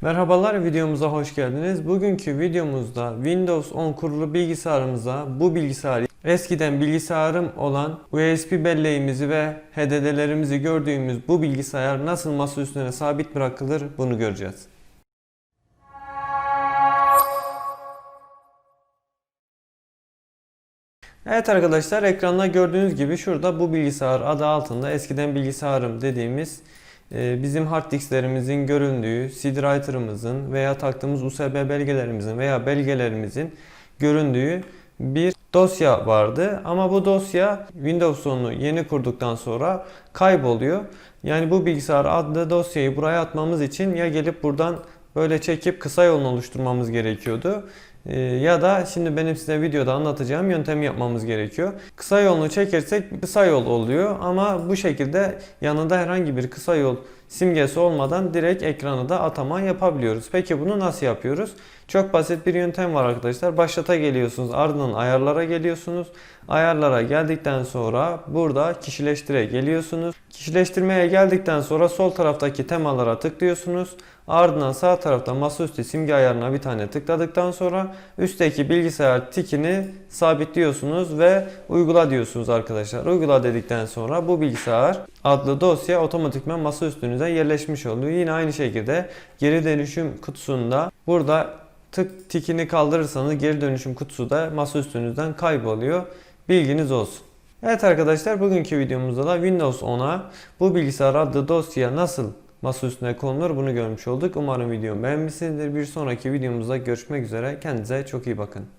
Merhabalar videomuza hoş geldiniz. Bugünkü videomuzda Windows 10 kurulu bilgisayarımıza bu bilgisayarı eskiden bilgisayarım olan USB belleğimizi ve HDD'lerimizi gördüğümüz bu bilgisayar nasıl masa üstüne sabit bırakılır bunu göreceğiz. Evet arkadaşlar ekranda gördüğünüz gibi şurada bu bilgisayar adı altında eskiden bilgisayarım dediğimiz bizim hard disklerimizin göründüğü, CD writer'ımızın veya taktığımız USB belgelerimizin veya belgelerimizin göründüğü bir dosya vardı. Ama bu dosya Windows 10'u yeni kurduktan sonra kayboluyor. Yani bu bilgisayar adlı dosyayı buraya atmamız için ya gelip buradan böyle çekip kısa yolunu oluşturmamız gerekiyordu. Ee, ya da şimdi benim size videoda anlatacağım yöntemi yapmamız gerekiyor. Kısa yolunu çekersek kısa yol oluyor ama bu şekilde yanında herhangi bir kısa yol simgesi olmadan direkt ekrana da atama yapabiliyoruz. Peki bunu nasıl yapıyoruz? Çok basit bir yöntem var arkadaşlar. Başlata geliyorsunuz ardından ayarlara geliyorsunuz. Ayarlara geldikten sonra burada kişileştire geliyorsunuz. Kişileştirmeye geldikten sonra sol taraftaki temalara tıklıyorsunuz. Ardından sağ tarafta masaüstü simge ayarına bir tane tıkladıktan sonra üstteki bilgisayar tikini sabitliyorsunuz ve uygula diyorsunuz arkadaşlar. Uygula dedikten sonra bu bilgisayar adlı dosya otomatikman masa üstünüze yerleşmiş oluyor. Yine aynı şekilde geri dönüşüm kutusunda burada tık tikini kaldırırsanız geri dönüşüm kutusu da masa üstünüzden kayboluyor. Bilginiz olsun. Evet arkadaşlar bugünkü videomuzda da Windows 10'a bu bilgisayar adlı dosya nasıl masa üstüne konulur bunu görmüş olduk. Umarım videomu beğenmişsinizdir. Bir sonraki videomuzda görüşmek üzere. Kendinize çok iyi bakın.